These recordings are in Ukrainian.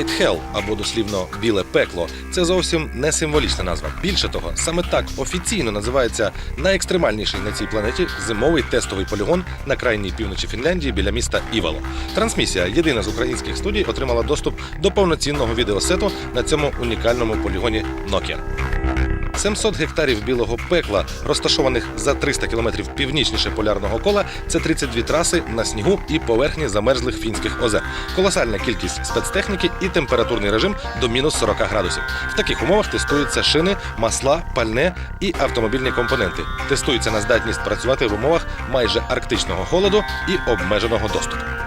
White Hell або дослівно біле пекло це зовсім не символічна назва. Більше того, саме так офіційно називається найекстремальніший на цій планеті зимовий тестовий полігон на крайній півночі Фінляндії біля міста Івало. Трансмісія, єдина з українських студій, отримала доступ до повноцінного відеосету на цьому унікальному полігоні Nokia. 700 гектарів білого пекла, розташованих за 300 кілометрів північніше полярного кола, це 32 траси на снігу і поверхні замерзлих фінських озер. Колосальна кількість спецтехніки і температурний режим до мінус 40 градусів. В таких умовах тестуються шини, масла, пальне і автомобільні компоненти. Тестуються на здатність працювати в умовах майже арктичного холоду і обмеженого доступу.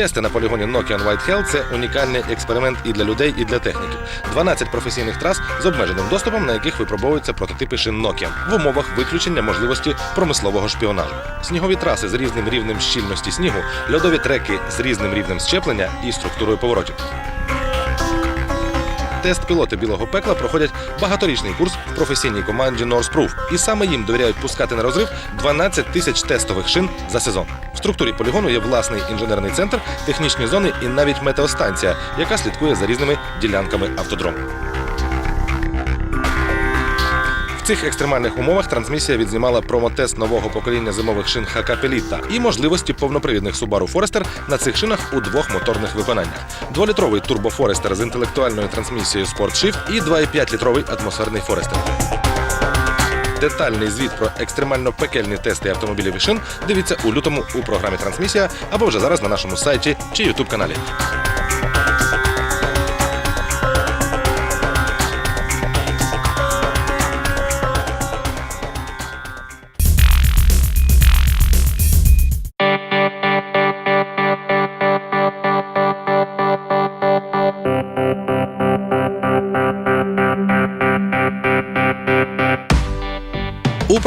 Тести на полігоні Nokian White це унікальний експеримент і для людей, і для техніки. 12 професійних трас з обмеженим доступом, на яких випробовуються прототипи шин Nokian в умовах виключення можливості промислового шпіонажу. Снігові траси з різним рівнем щільності снігу, льодові треки з різним рівнем щеплення і структурою поворотів. Тест пілоти білого пекла проходять багаторічний курс в професійній команді Proof. І саме їм довіряють пускати на розрив 12 тисяч тестових шин за сезон. В структурі полігону є власний інженерний центр, технічні зони і навіть метеостанція, яка слідкує за різними ділянками автодрому. В цих екстремальних умовах трансмісія відзнімала промотест нового покоління зимових шин Pelita і можливості повнопривідних Subaru Forester на цих шинах у двох моторних виконаннях: дволітровий Forester з інтелектуальною трансмісією Sport Shift і 2,5-літровий атмосферний Forester. Детальний звіт про екстремально пекельні тести автомобілів і шин дивіться у лютому у програмі Трансмісія або вже зараз на нашому сайті чи Ютуб каналі.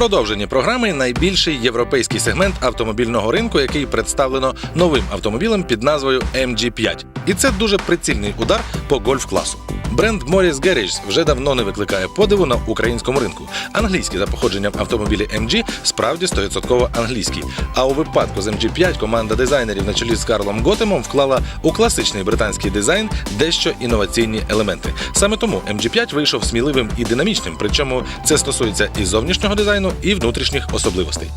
Продовженні програми найбільший європейський сегмент автомобільного ринку, який представлено новим автомобілем під назвою MG5. І це дуже прицільний удар по гольф-класу. Бренд Morris Garage вже давно не викликає подиву на українському ринку. Англійські за походженням автомобілі MG справді 100% англійські. А у випадку з MG5 команда дизайнерів на чолі з Карлом Готемом вклала у класичний британський дизайн дещо інноваційні елементи. Саме тому MG5 вийшов сміливим і динамічним, причому це стосується і зовнішнього дизайну, і внутрішніх особливостей.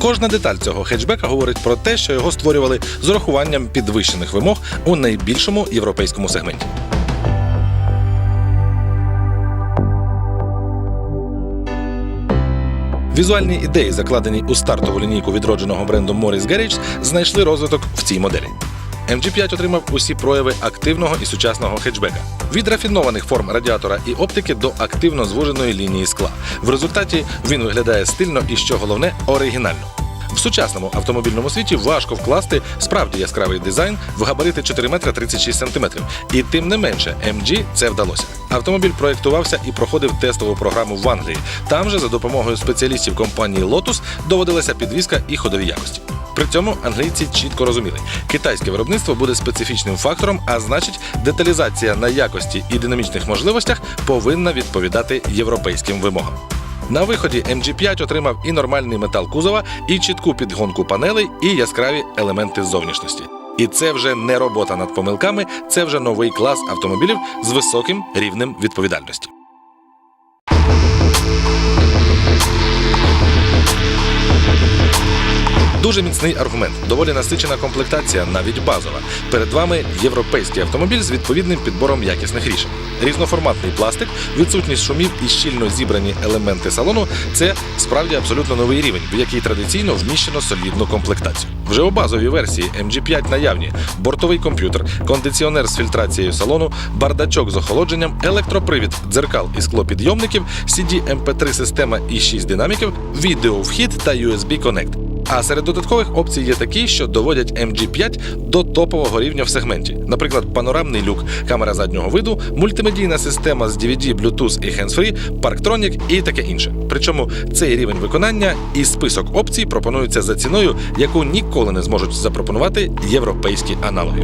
Кожна деталь цього хетчбека говорить про те, що його створювали з урахуванням підвищених вимог у найбільшому європейському сегменті. Візуальні ідеї, закладені у стартову лінійку відродженого бренду Morris Garage, знайшли розвиток в цій моделі. MG5 отримав усі прояви активного і сучасного хетчбека. Від рафінованих форм радіатора і оптики до активно звуженої лінії скла. В результаті він виглядає стильно і, що головне, оригінально. В сучасному автомобільному світі важко вкласти справді яскравий дизайн в габарити 4 метра 36 сантиметрів. І тим не менше, MG це вдалося. Автомобіль проєктувався і проходив тестову програму в Англії. Там же за допомогою спеціалістів компанії Lotus доводилася підвізка і ходові якості. При цьому англійці чітко розуміли, китайське виробництво буде специфічним фактором, а значить, деталізація на якості і динамічних можливостях повинна відповідати європейським вимогам. На виході MG5 отримав і нормальний метал кузова, і чітку підгонку панелей, і яскраві елементи зовнішності. І це вже не робота над помилками, це вже новий клас автомобілів з високим рівнем відповідальності. Дуже міцний аргумент, доволі насичена комплектація, навіть базова. Перед вами європейський автомобіль з відповідним підбором якісних рішень. Різноформатний пластик, відсутність шумів і щільно зібрані елементи салону це справді абсолютно новий рівень, в який традиційно вміщено солідну комплектацію. Вже у базовій версії MG5 наявні бортовий комп'ютер, кондиціонер з фільтрацією салону, бардачок з охолодженням, електропривід, дзеркал і склопідйомників, CD MP3 система і 6 динаміків, відеовхід та USB Connect. А серед додаткових опцій є такі, що доводять MG5 до топового рівня в сегменті. Наприклад, панорамний люк, камера заднього виду, мультимедійна система з DVD, Bluetooth і Hands-Free, парктронік і таке інше. Причому цей рівень виконання і список опцій пропонуються за ціною, яку ніколи не зможуть запропонувати європейські аналоги.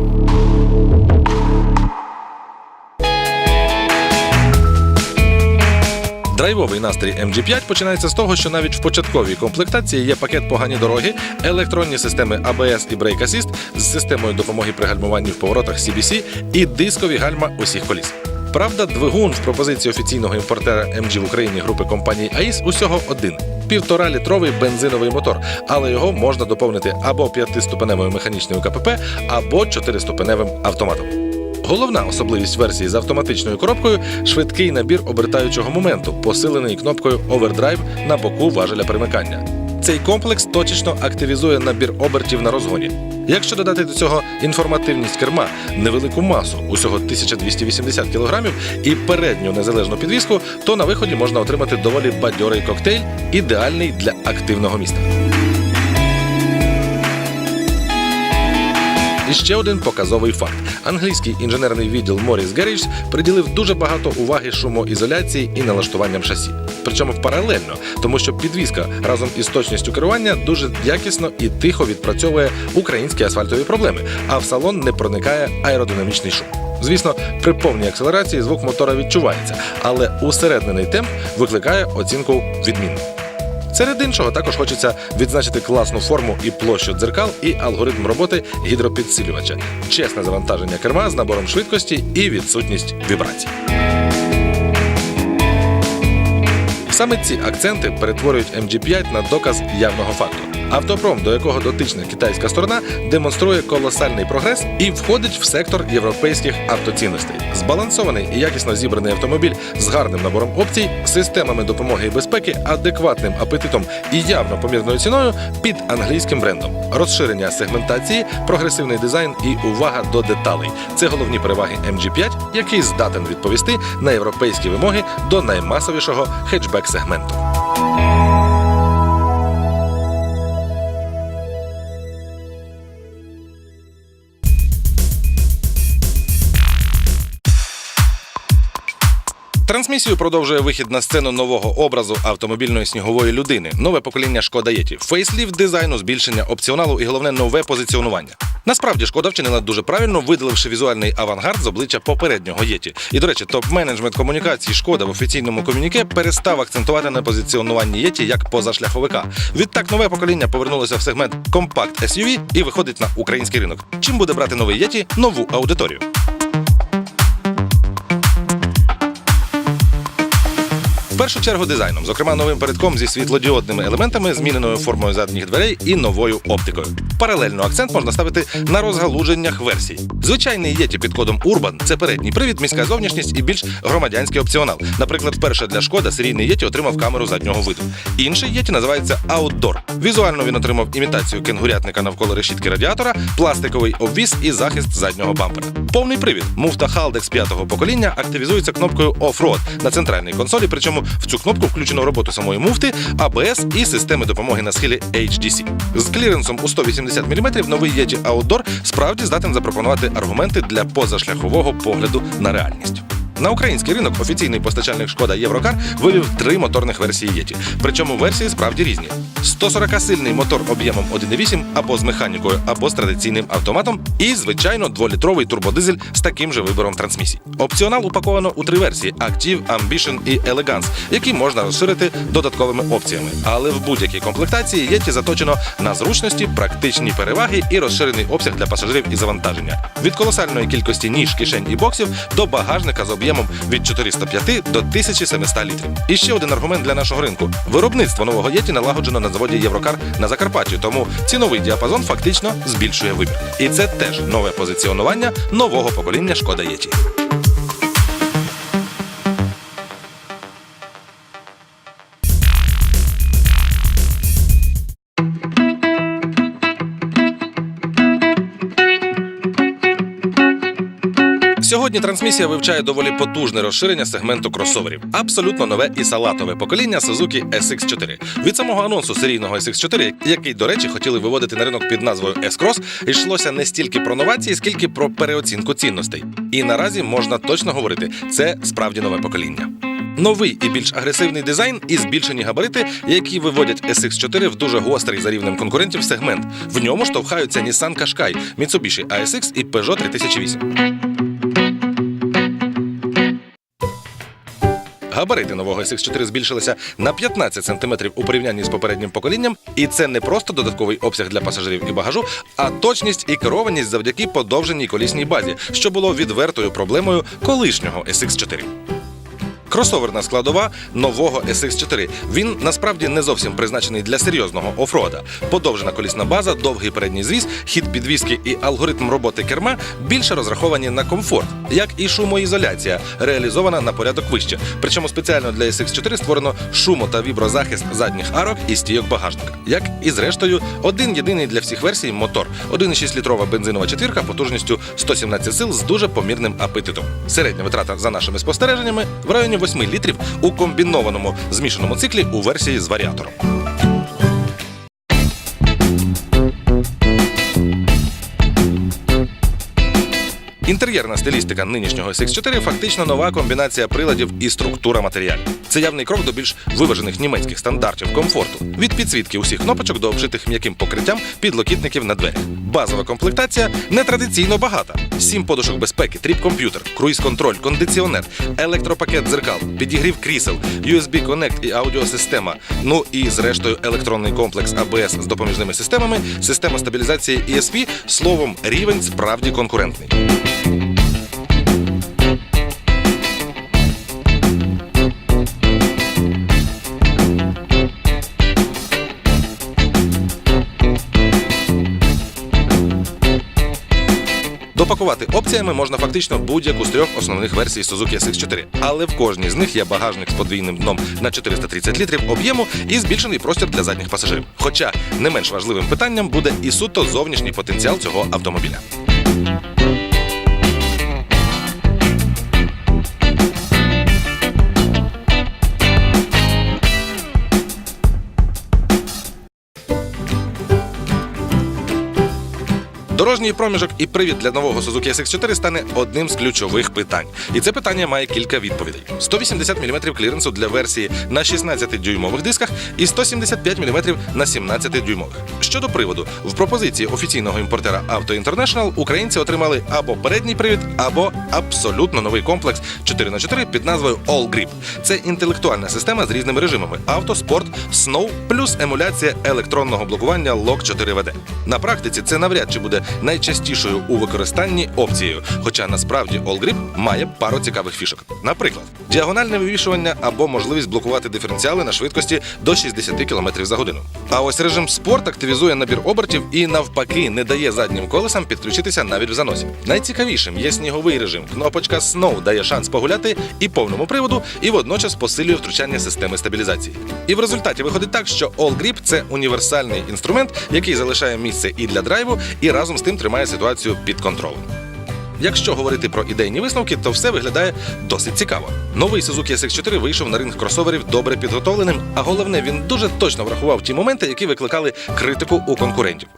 Драйвовий настрій MG5 починається з того, що навіть в початковій комплектації є пакет погані дороги, електронні системи ABS і Brake Assist з системою допомоги при гальмуванні в поворотах CBC і дискові гальма усіх коліс. Правда, двигун в пропозиції офіційного імпортера MG в Україні групи компанії AIS усього один півтора-літровий бензиновий мотор, але його можна доповнити або п'ятиступеневою механічною КПП, або чотириступеневим автоматом. Головна особливість версії з автоматичною коробкою швидкий набір обертаючого моменту, посилений кнопкою Overdrive на боку важеля примикання. Цей комплекс точечно активізує набір обертів на розгоні. Якщо додати до цього інформативність керма, невелику масу, усього 1280 кг, і передню незалежну підвіску, то на виході можна отримати доволі бадьорий коктейль, ідеальний для активного міста. І ще один показовий факт: англійський інженерний відділ Morris Garage приділив дуже багато уваги шумоізоляції і налаштуванням шасі. Причому паралельно, тому що підвізка разом із точністю керування дуже якісно і тихо відпрацьовує українські асфальтові проблеми, а в салон не проникає аеродинамічний шум. Звісно, при повній акселерації звук мотора відчувається, але усереднений темп викликає оцінку відмінну. Серед іншого також хочеться відзначити класну форму і площу дзеркал, і алгоритм роботи гідропідсилювача, чесне завантаження керма з набором швидкості і відсутність вібрацій. Саме ці акценти перетворюють MG5 на доказ явного факту. Автопром, до якого дотична китайська сторона, демонструє колосальний прогрес і входить в сектор європейських автоцінностей. Збалансований і якісно зібраний автомобіль з гарним набором опцій, системами допомоги і безпеки, адекватним апетитом і явно помірною ціною під англійським брендом. Розширення сегментації, прогресивний дизайн і увага до деталей це головні переваги MG5, який здатен відповісти на європейські вимоги до наймасовішого хетчбек-сегменту. Трансмісію продовжує вихід на сцену нового образу автомобільної снігової людини, нове покоління шкода Єті, фейсліфт дизайну, збільшення опціоналу і головне нове позиціонування. Насправді шкода вчинила дуже правильно, видаливши візуальний авангард з обличчя попереднього Єті. І до речі, топ-менеджмент комунікації шкода в офіційному комюніке перестав акцентувати на позиціонуванні Єті як позашляховика. Відтак нове покоління повернулося в сегмент компакт SUV і виходить на український ринок. Чим буде брати новий Єті нову аудиторію? Першу чергу дизайном, зокрема новим передком зі світлодіодними елементами, зміненою формою задніх дверей і новою оптикою. Паралельно акцент можна ставити на розгалуженнях версій. Звичайний єті під кодом Urban – це передній привід, міська зовнішність і більш громадянський опціонал. Наприклад, вперше для шкода серійний єті отримав камеру заднього виду. Інший єті називається Outdoor. Візуально він отримав імітацію кенгурятника навколо решітки радіатора, пластиковий обвіс і захист заднього бампера. Повний привід. Муфта Haldex п'ятого покоління активізується кнопкою Off-Road на центральній консолі, причому в цю кнопку включено роботу самої муфти, АБС і системи допомоги на схилі HDC. З кліренсом у 180 мм новий Yeti Outdoor справді здатен запропонувати аргументи для позашляхового погляду на реальність. На український ринок офіційний постачальник шкода Єврокар вивів три моторних версії Єті. Причому версії справді різні: 140-сильний мотор об'ємом 1,8 або з механікою, або з традиційним автоматом, і звичайно дволітровий турбодизель з таким же вибором трансмісій. Опціонал упаковано у три версії: Active, Ambition і Elegance, які можна розширити додатковими опціями. Але в будь-якій комплектації Єті заточено на зручності, практичні переваги і розширений обсяг для пасажирів і завантаження. Від колосальної кількості ніж, кишень і боксів до багажника з об'ємом від 405 до 1700 літрів. І ще один аргумент для нашого ринку: виробництво нового Єті налагоджено на заводі Єврокар на Закарпатті, тому ціновий діапазон фактично збільшує вибір. І це теж нове позиціонування нового покоління шкода Єті. Сьогодні трансмісія вивчає доволі потужне розширення сегменту кросоверів. Абсолютно нове і салатове покоління Suzuki SX4. Від самого анонсу серійного SX4, який, до речі, хотіли виводити на ринок під назвою S-Cross, йшлося не стільки про новації, скільки про переоцінку цінностей. І наразі можна точно говорити, це справді нове покоління. Новий і більш агресивний дизайн і збільшені габарити, які виводять SX4 в дуже гострий за рівнем конкурентів сегмент. В ньому штовхаються Nissan Qashqai, Mitsubishi ASX і Peugeot 3008. Габарити нового SX4 збільшилися на 15 см у порівнянні з попереднім поколінням, і це не просто додатковий обсяг для пасажирів і багажу, а точність і керованість завдяки подовженій колісній базі, що було відвертою проблемою колишнього SX4. Кросоверна складова нового SX4. Він насправді не зовсім призначений для серйозного офрода. Подовжена колісна база, довгий передній звіз, хід підвіски і алгоритм роботи керма більше розраховані на комфорт, як і шумоізоляція, реалізована на порядок вище. Причому спеціально для SX4 створено шумо та віброзахист задніх арок і стійок багажника. Як і зрештою, один єдиний для всіх версій мотор 1,6 літрова бензинова четвірка потужністю 117 сил з дуже помірним апетитом. Середня витрата за нашими спостереженнями в районі 8 літрів у комбінованому змішаному циклі у версії з варіатором. Інтер'єрна стилістика нинішнього SX4 фактично нова комбінація приладів і структура матеріалів. Це явний крок до більш виважених німецьких стандартів комфорту від підсвітки усіх кнопочок до обшитих м'яким покриттям підлокітників на дверях. Базова комплектація нетрадиційно багата: сім подушок безпеки, тріп-комп'ютер, круїз-контроль, кондиціонер, електропакет дзеркал, підігрів крісел, USB Connect і аудіосистема. Ну і зрештою електронний комплекс ABS з допоміжними системами, система стабілізації ESP, словом, рівень справді конкурентний. Допакувати опціями можна фактично будь-яку з трьох основних версій Suzuki SX4. Але в кожній з них є багажник з подвійним дном на 430 літрів об'єму і збільшений простір для задніх пасажирів. Хоча не менш важливим питанням буде і суто зовнішній потенціал цього автомобіля. Дорожній проміжок і привід для нового Suzuki SX4 стане одним з ключових питань. І це питання має кілька відповідей: 180 мм кліренсу для версії на 16-дюймових дисках і 175 мм на 17-дюймових. Щодо приводу, в пропозиції офіційного імпортера Auto International українці отримали або передній привід, або абсолютно новий комплекс 4х4 під назвою All Grip. Це інтелектуальна система з різними режимами: авто, спорт, Snow плюс емуляція електронного блокування Lock 4VD. На практиці це навряд чи буде найчастішою у використанні опцією, хоча насправді All Grip має пару цікавих фішок. Наприклад, діагональне вивішування або можливість блокувати диференціали на швидкості до 60 км за годину. А ось режим спорт активізує набір обертів і навпаки не дає заднім колесам підключитися навіть в заносі. Найцікавішим є сніговий режим. Кнопочка Snow дає шанс погуляти і повному приводу, і водночас посилює втручання системи стабілізації. І в результаті виходить так, що All Grip – це універсальний інструмент, який залишає місце і для драйву, і разом з тим тримає ситуацію під контролем. Якщо говорити про ідейні висновки, то все виглядає досить цікаво. Новий Suzuki SX4 вийшов на ринг кросоверів добре підготовленим, а головне, він дуже точно врахував ті моменти, які викликали критику у конкурентів.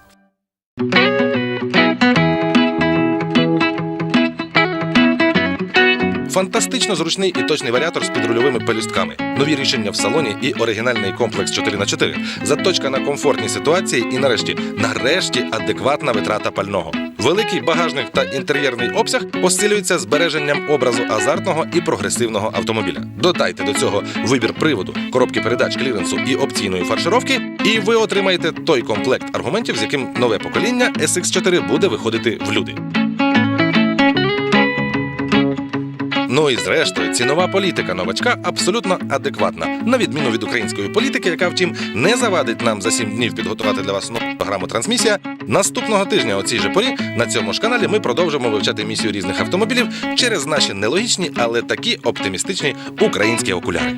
Фантастично зручний і точний варіатор з підрульовими пелюстками, нові рішення в салоні і оригінальний комплекс 4х4, заточка на комфортній ситуації і нарешті, нарешті, адекватна витрата пального. Великий багажник та інтер'єрний обсяг посилюються збереженням образу азартного і прогресивного автомобіля. Додайте до цього вибір приводу, коробки передач кліренсу і опційної фаршировки, і ви отримаєте той комплект аргументів, з яким нове покоління SX4 буде виходити в люди. Ну і зрештою, цінова політика новачка абсолютно адекватна, на відміну від української політики, яка, втім, не завадить нам за сім днів підготувати для вас нову програму трансмісія. Наступного тижня о цій же порі на цьому ж каналі ми продовжимо вивчати місію різних автомобілів через наші нелогічні, але такі оптимістичні українські окуляри.